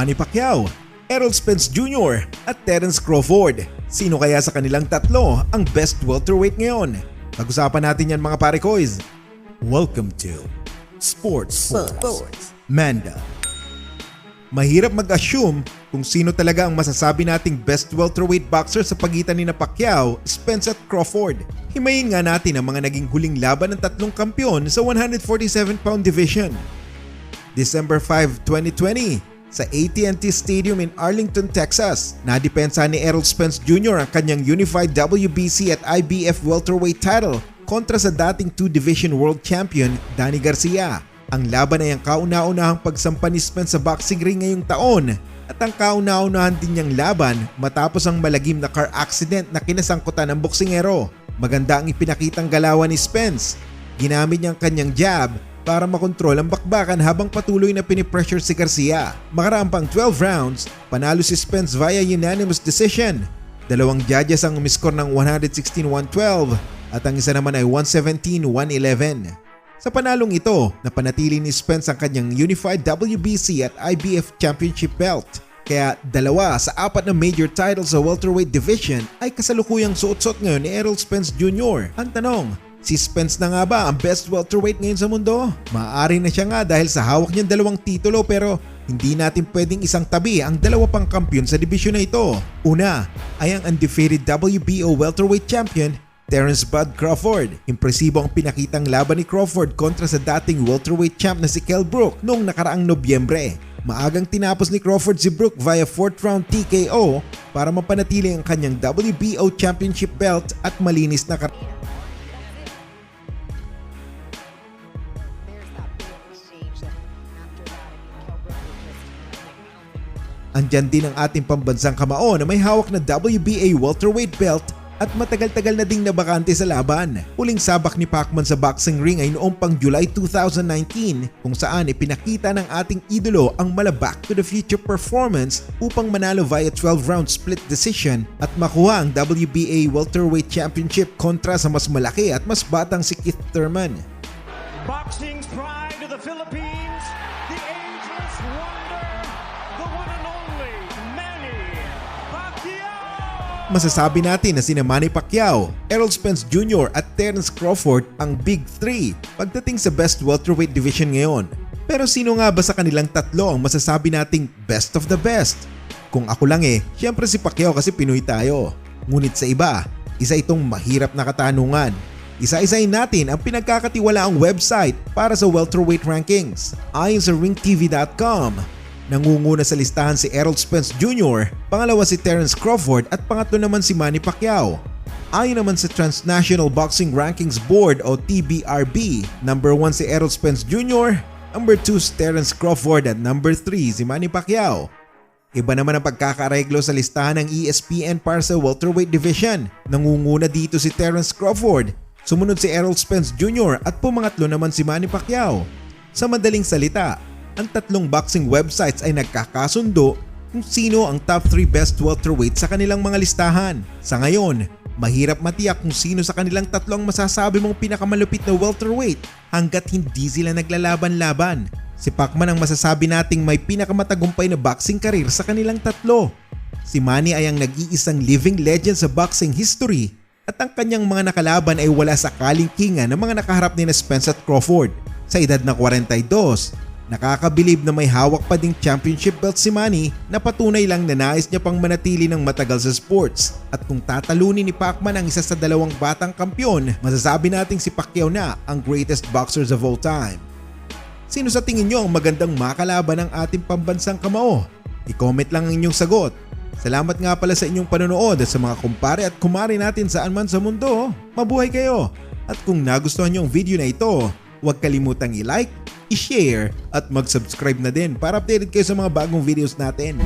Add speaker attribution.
Speaker 1: Manny Pacquiao, Errol Spence Jr. at Terence Crawford. Sino kaya sa kanilang tatlo ang best welterweight ngayon? Pag-usapan natin yan mga pare koys. Welcome to Sports, Sports. Manda. Mahirap mag-assume kung sino talaga ang masasabi nating best welterweight boxer sa pagitan ni na Pacquiao, Spence at Crawford. Himayin nga natin ang mga naging huling laban ng tatlong kampyon sa 147-pound division. December 5, 2020, sa AT&T Stadium in Arlington, Texas, nadepensa ni Errol Spence Jr. ang kanyang unified WBC at IBF welterweight title kontra sa dating two-division world champion Danny Garcia. Ang laban ay ang kauna-unahang pagsampa ni Spence sa boxing ring ngayong taon at ang kauna-unahan din niyang laban matapos ang malagim na car accident na kinasangkutan ng boksingero. Maganda ang ipinakitang galawan ni Spence. Ginamit niyang kanyang jab para makontrol ang bakbakan habang patuloy na pinipressure si Garcia. Makaraang pang 12 rounds, panalo si Spence via unanimous decision. Dalawang judges ang umiskor ng 116-112 at ang isa naman ay 117-111. Sa panalong ito, napanatili ni Spence ang kanyang unified WBC at IBF championship belt. Kaya dalawa sa apat na major titles sa welterweight division ay kasalukuyang suot-suot ngayon ni Errol Spence Jr. Ang tanong, Si Spence na nga ba ang best welterweight ngayon sa mundo? Maaari na siya nga dahil sa hawak niyang dalawang titulo pero hindi natin pwedeng isang tabi ang dalawa pang kampiyon sa dibisyon na ito. Una ay ang undefeated WBO welterweight champion Terence Bud Crawford. Impresibo ang pinakitang laban ni Crawford kontra sa dating welterweight champ na si Kell Brook noong nakaraang Nobyembre. Maagang tinapos ni Crawford si Brook via 4th round TKO para mapanatili ang kanyang WBO championship belt at malinis na kar- Andyan din ang ating pambansang kamao na may hawak na WBA welterweight belt at matagal-tagal na ding nabakante sa laban. Huling sabak ni Pacman sa boxing ring ay noong pang July 2019 kung saan ipinakita ng ating idolo ang mala back to the future performance upang manalo via 12-round split decision at makuha ang WBA welterweight championship kontra sa mas malaki at mas batang si Keith Thurman.
Speaker 2: Boxing's pride of the Philippines,
Speaker 1: Masasabi natin na sina Manny Pacquiao, Errol Spence Jr. at Terence Crawford ang Big 3 pagdating sa best welterweight division ngayon. Pero sino nga ba sa kanilang tatlo ang masasabi nating best of the best? Kung ako lang eh, syempre si Pacquiao kasi Pinoy tayo. Ngunit sa iba, isa itong mahirap na katanungan. Isa-isayin natin ang pinagkakatiwalaang website para sa welterweight rankings. Ayon sa ringtv.com, Nangunguna sa listahan si Errol Spence Jr., pangalawa si Terence Crawford at pangatlo naman si Manny Pacquiao. Ayon naman sa Transnational Boxing Rankings Board o TBRB, number 1 si Errol Spence Jr., number 2 si Terence Crawford at number 3 si Manny Pacquiao. Iba naman ang pagkakareglo sa listahan ng ESPN para sa welterweight division. Nangunguna dito si Terence Crawford, sumunod si Errol Spence Jr. at pumangatlo naman si Manny Pacquiao. Sa madaling salita, ang tatlong boxing websites ay nagkakasundo kung sino ang top 3 best welterweight sa kanilang mga listahan. Sa ngayon, mahirap matiyak kung sino sa kanilang tatlo ang masasabi mong pinakamalupit na welterweight hanggat hindi sila naglalaban-laban. Si Pacman ang masasabi nating may pinakamatagumpay na boxing career sa kanilang tatlo. Si Manny ay ang nag-iisang living legend sa boxing history at ang kanyang mga nakalaban ay wala sa kalingkingan ng mga nakaharap ni na Spence at Crawford. Sa edad na 42, nakakabilib na may hawak pa ding championship belt si Manny na patunay lang na nais niya pang manatili ng matagal sa sports. At kung tatalunin ni Pacman ang isa sa dalawang batang kampyon, masasabi nating si Pacquiao na ang greatest boxers of all time. Sino sa tingin nyo ang magandang makalaban ng ating pambansang kamao? I-comment lang ang inyong sagot. Salamat nga pala sa inyong panonood at sa mga kumpare at kumari natin saan man sa mundo. Mabuhay kayo! At kung nagustuhan nyo ang video na ito, huwag kalimutang i-like, i-share at mag-subscribe na din para updated kayo sa mga bagong videos natin.